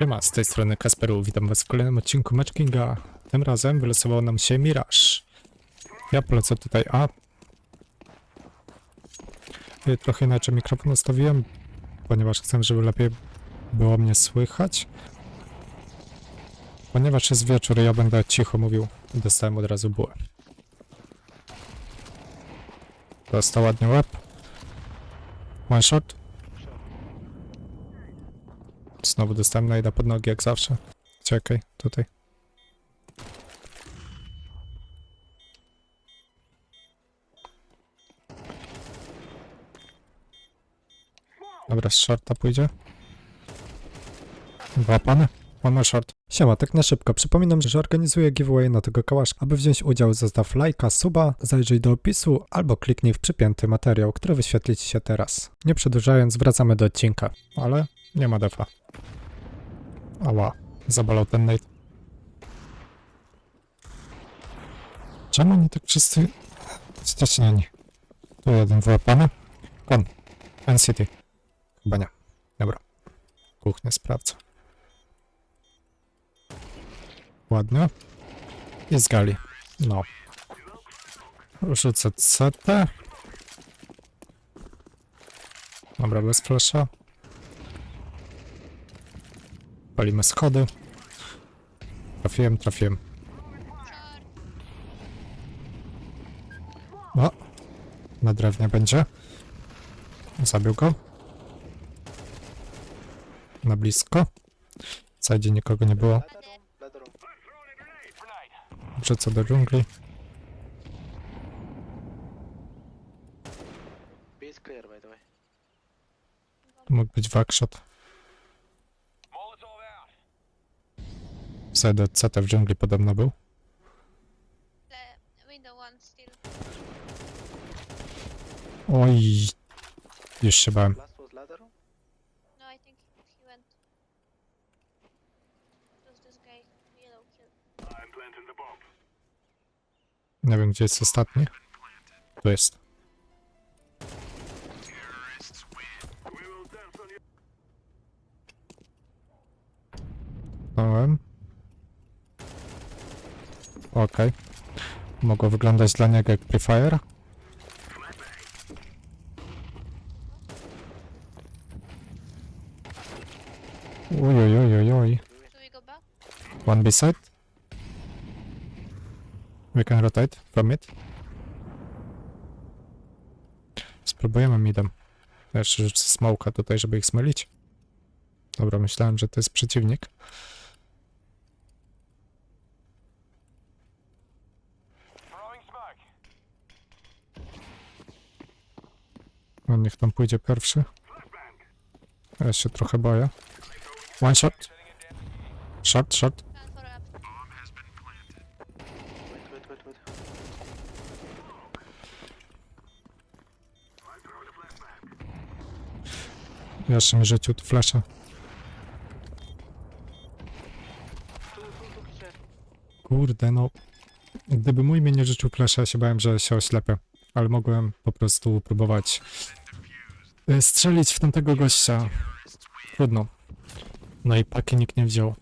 Siema, z tej strony Kasperu, witam was w kolejnym odcinku Match Kinga. Tym razem wylosował nam się Mirage. Ja polecę tutaj A. Y, Trochę inaczej mikrofon ustawiłem, ponieważ chcę, żeby lepiej było mnie słychać. Ponieważ jest wieczór, ja będę cicho mówił i dostałem od razu bułę. Dostał ładnie łeb. One shot. Znowu dostałem najda pod nogi jak zawsze. Czekaj, tutaj. Dobra, z shorta pójdzie. One more short. Siema, tak na szybko. Przypominam, że organizuję giveaway na tego kałaszka. Aby wziąć udział, zostaw lajka, suba, zajrzyj do opisu albo kliknij w przypięty materiał, który wyświetli ci się teraz. Nie przedłużając, wracamy do odcinka. Ale nie ma defa. Ała, zabalał ten Nate. Czemu oni tak wszyscy ściaśnieni? Tu jeden wyłapany. Kon. NCT. Chyba nie. Dobra. Kuchnię sprawdzę. Ładnie. I z gali. No. Rzucę CT. Dobra, bez flasha. Palimy schody. Trafiłem, trafiłem. O! Na drewnie będzie. Zabił go. Na blisko. W sadzie nikogo nie było. Room. Wrzucę do dżungli. Mógł być backshot. Wtedy CT w dżungli podobno był. Oj. Już się bałem. No. Nie wiem gdzie jest ostatni. Tu jest. Dałem. Okej. Mogło wyglądać dla niego jak Prefire. Oj, oj, oj, oj, oj. Do we go back? One beside. We can rotate from it. Spróbujemy midem. Jeszcze rzucę smoka tutaj, żeby ich zmylić. Dobra, myślałem, że to jest przeciwnik. No niech tam pójdzie pierwszy. Ja się trochę boję. One shot. Wait, wait. Jeszcze mi two kitchen. Kurde, no. Gdyby mój mnie nie flasza, ja się bałem, że się oślepię. Ale mogłem po prostu próbować strzelić w tamtego gościa. Trudno. No i paki nikt nie wziął.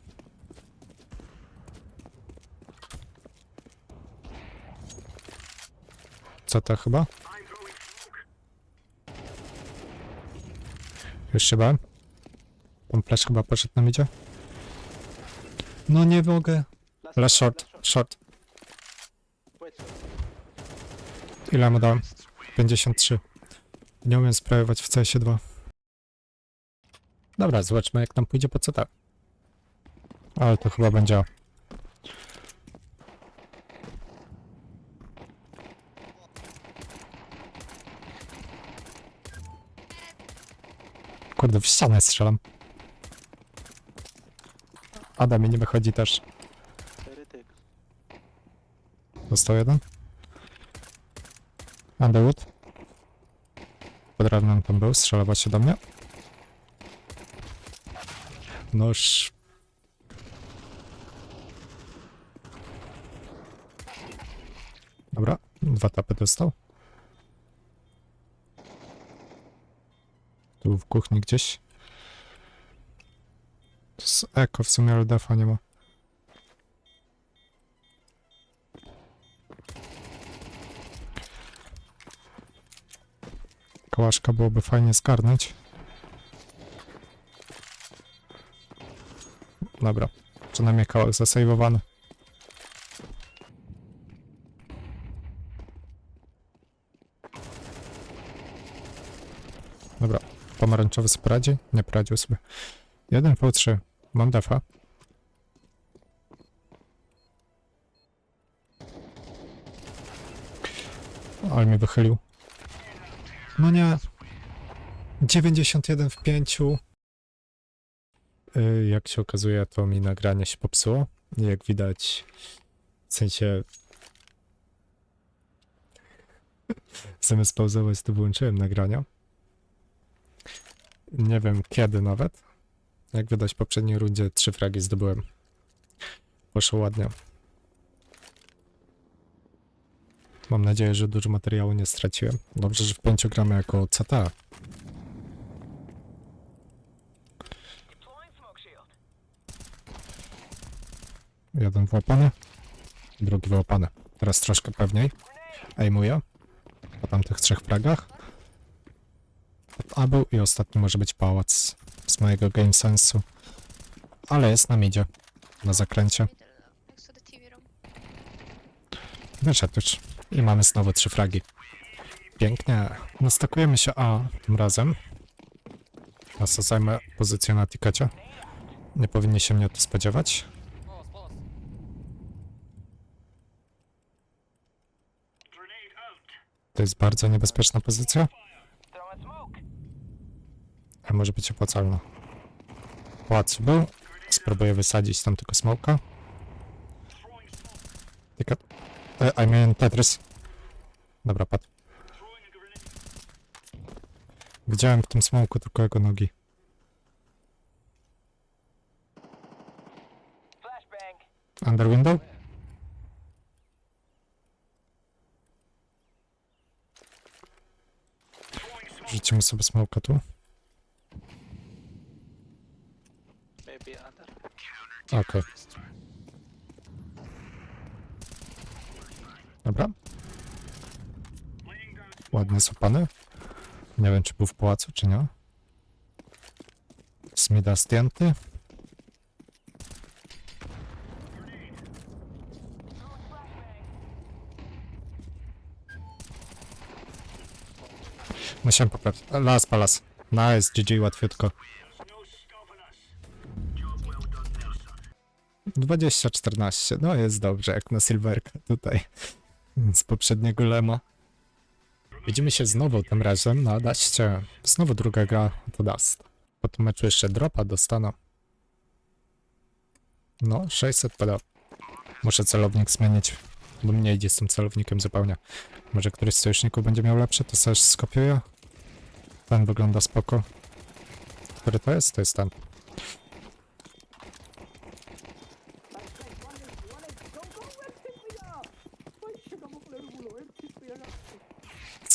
Co to chyba? Już się bałem. Ten flash chyba poszedł na midzie. No nie mogę. Last, short, short. Ile mu dałem? 53. Nie umiem sprawować w CS2. Dobra, zobaczmy jak nam pójdzie po co tak. Ale to chyba będzie. Kurde, w ścianę strzelam. Adam mi nie wychodzi też. Został jeden. Underwood. Drewnem tam był, strzelawać się do mnie. Noż. Dobra, dwa tapy dostał. Tu w kuchni gdzieś. Jest eko, w sumie ale defa nie ma. Kołaszka byłoby fajnie zgarnąć. Dobra, przynajmniej kałak zasejwowany. Dobra, pomarańczowy sobie poradzi? Nie poradził sobie. 1 v 3 Mam defa. Ale mnie wychylił. No nie. 91 w 5. Yy, jak się okazuje, to mi nagranie się popsuło. Jak widać, w sensie. Zamiast pauzować, to wyłączyłem nagrania. Nie wiem kiedy nawet. Jak widać w poprzedniej rundzie trzy fragi zdobyłem. Poszło ładnie. Mam nadzieję, że dużo materiału nie straciłem. Dobrze, że w pięciu gramy jako CT. Jeden wyłapany, drugi wyłapany. Teraz troszkę pewniej. Aimuje. Po tamtych trzech fragach. A był i ostatni może być pałac z mojego game sensu. Ale jest na midzie. Na zakręcie. Wyszedł już. I mamy znowu trzy fragi. Pięknie. Nastakujemy się A tym razem. Zajmę pozycję na tikecie. Nie powinni się mnie to spodziewać. To jest bardzo niebezpieczna pozycja. A może być opłacalna. Pałac był. Spróbuję wysadzić tam tylko smoka. E, I mean Tetris. Dobra, padł. Widziałem w tym smoku tylko jego nogi. Under window? Rzucimy sobie smoka tu. Okej. Dobra. Ładnie złapany. Nie wiem, czy był w pałacu, czy nie. Smida zdjęty. Musiałem poprawić. Las, palas. Nice, GG, łatwiutko. 20-14, no jest dobrze, jak na Silverka tutaj z poprzedniego lema. Widzimy się znowu tym razem na Daście. Znowu druga gra to Dust. Po tym meczu jeszcze dropa dostaną. No, 600 pada. Muszę celownik zmienić, bo mnie idzie z tym celownikiem zupełnie. Może któryś z sojuszników będzie miał lepszy, to też skopiuję. Ten wygląda spoko. Który to jest? To jest ten.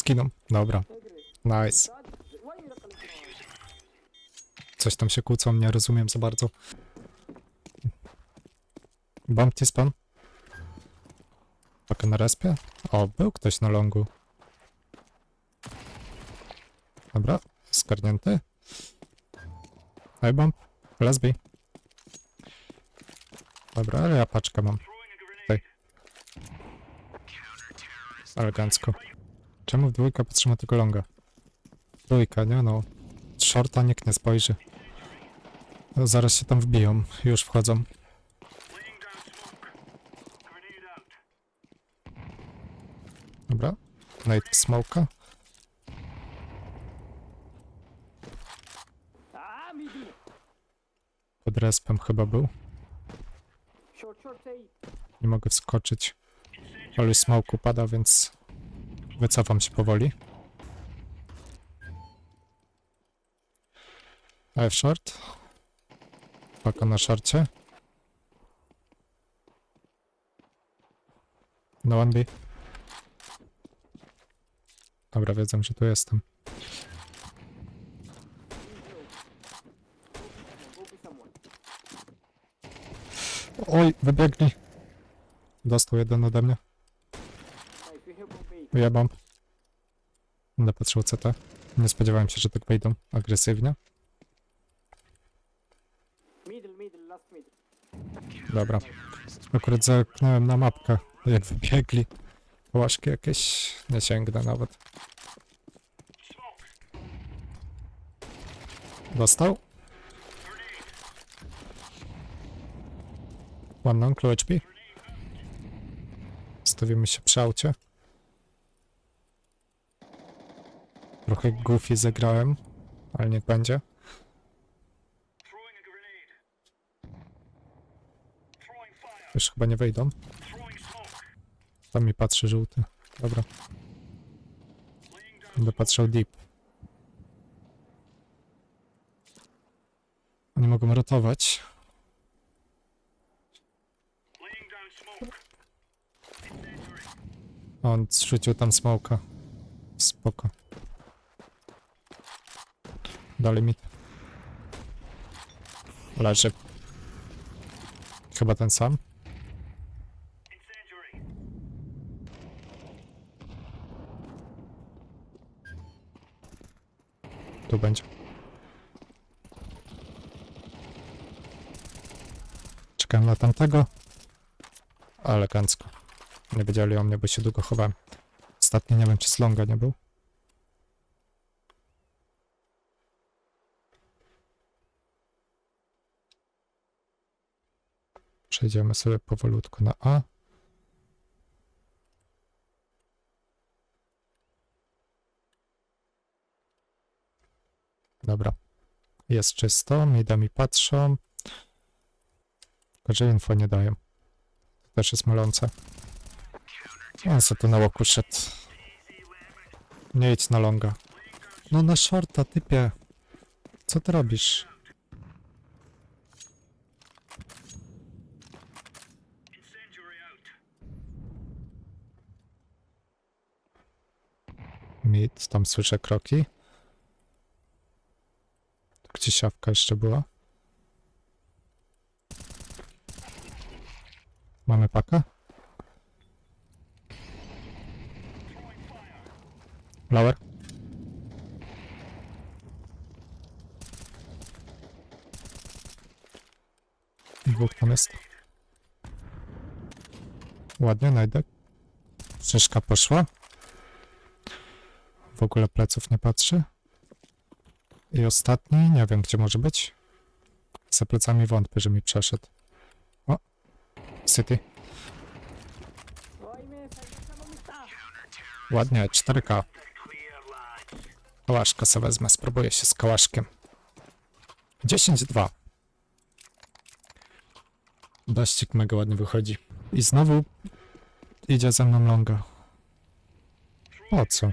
Skiną. Dobra. Nice. Coś tam się kłócą, nie rozumiem za bardzo. Bumpty spawn. Pakę na respie? O, był ktoś na longu. Dobra, skarnięty. Hi bump. Lesbi. Dobra, ale ja paczkę mam. Tutaj. Elegancko. Czemu w dwójkę patrzymy tylko longa? Trójka, nie no. Shorta nikt nie spojrzy. No, zaraz się tam wbiją. Już wchodzą. Dobra. Nate w smoka. Pod respem chyba był. Nie mogę wskoczyć. Ale smoke upada, więc wycofam się powoli. F short. Paka na szarcie. No one B. Dobra, wiedzą, że tu jestem. Oj, wybiegli. Dostał jeden ode mnie. Wyjebam. Będę patrzył CT. Nie spodziewałem się, że tak wejdą agresywnie. Dobra. Akurat zerknąłem na mapkę, jak wybiegli. Łaszki jakieś nie sięgnę nawet. Dostał? One non, clue HP. Stawimy się przy aucie. Trochę goofy zagrałem, ale niech będzie. Już chyba nie wejdą. Tam mi patrzy żółty. Dobra. Będę patrzał deep. Oni mogą ratować. On zrzucił tam smoka. Spoko. Dalej mit. Leży. Chyba ten sam. Tu będzie. Czekałem na tamtego. Elegancko. Nie wiedzieli o mnie, bo się długo chowałem. Ostatnio nie wiem, czy z longa nie był. Przejdziemy sobie powolutku na A. Dobra. Jest czysto, mida mi patrzą. Tylko, że info nie dają. To też jest mylące. On se tu na łoku szedł. Nie idź na longa. No na shorta, typie. Co ty robisz? Mid, tam słyszę kroki. Gdzie siawka jeszcze była? Mamy pakę? Lower. Dwóch tam jest. Ładnie, najdę. Szyszka poszła. W ogóle pleców nie patrzy. I ostatni, nie wiem gdzie może być. Za plecami wątpię, że mi przeszedł. O! City. Ładnie, 4K. Kałaszka sobie wezmę, spróbuję się z kałaszkiem. 10-2. Daścik mega ładnie wychodzi. I znowu idzie ze mną longa. Po co?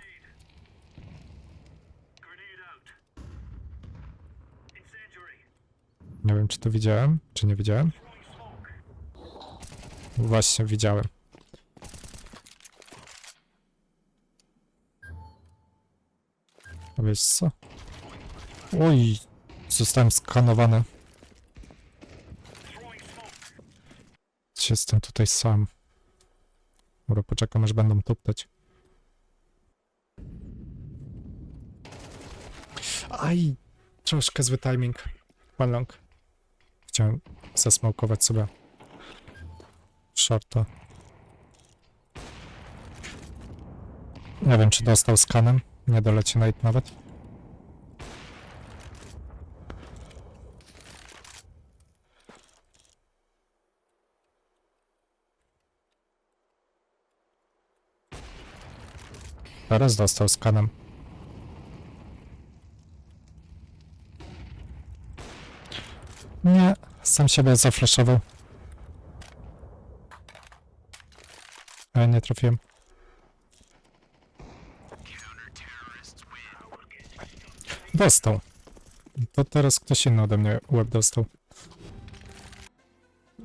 Nie czy to widziałem, czy nie widziałem. Właśnie widziałem. A wiesz co? Oj, zostałem skanowany. Jestem tutaj sam. Dobra, poczekam aż będą tuptać. Aj, troszkę zły timing. One long. Chciałem zasmokować sobie shorta. Nie wiem, czy dostał skanem. Nie doleci Nate nawet. Teraz dostał skanem. Nie, sam siebie zaflaszował. A ja nie trafiłem. Dostał. To teraz ktoś inny ode mnie web dostał.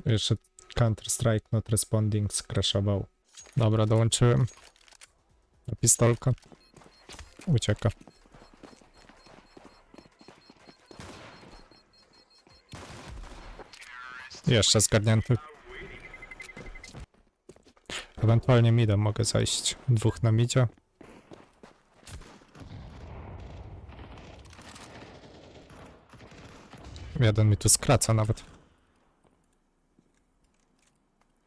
Jeszcze Counter-Strike not responding skraszował. Dobra, dołączyłem. Na pistolka. Ucieka. Jeszcze zgarnięty. Ewentualnie midem mogę zajść. Dwóch na midzie. Jeden mi tu skraca nawet.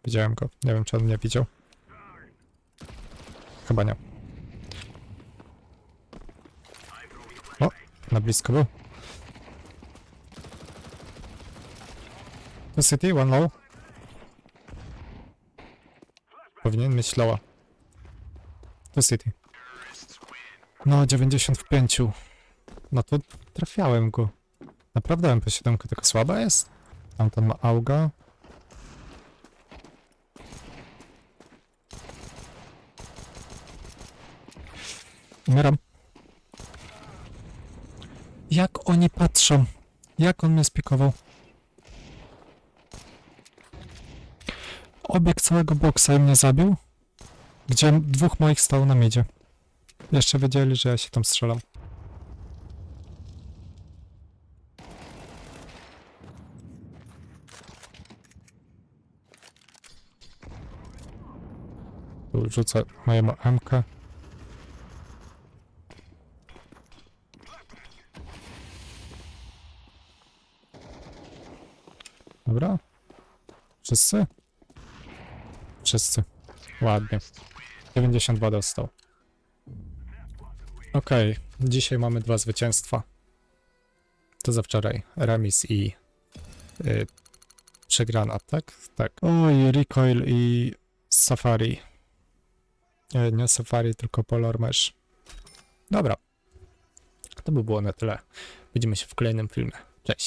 Widziałem go. Nie wiem, czy on mnie widział. Chyba nie. O, na blisko był. To City, one low. Powinien mieć lowa. City. No, 95. No to trafiałem go. Naprawdę MP7 taka słaba jest? Tamten ma auga. Umieram. Jak oni patrzą? Jak on mnie spikował? Obieg całego boksa i mnie zabił? Gdzie dwóch moich stało na miedzie. Jeszcze wiedzieli, że ja się tam strzelam. Rzucę mojemu MK. Dobra. Wszyscy? Wszyscy. Ładnie. 92 dostał. Okej, dzisiaj mamy dwa zwycięstwa. To za wczoraj. Remis i y, przegrana, tak? Tak. Oj, Recoil i Safari. Nie, nie Safari, tylko Polar Mesh. Dobra. To by było na tyle. Widzimy się w kolejnym filmie. Cześć.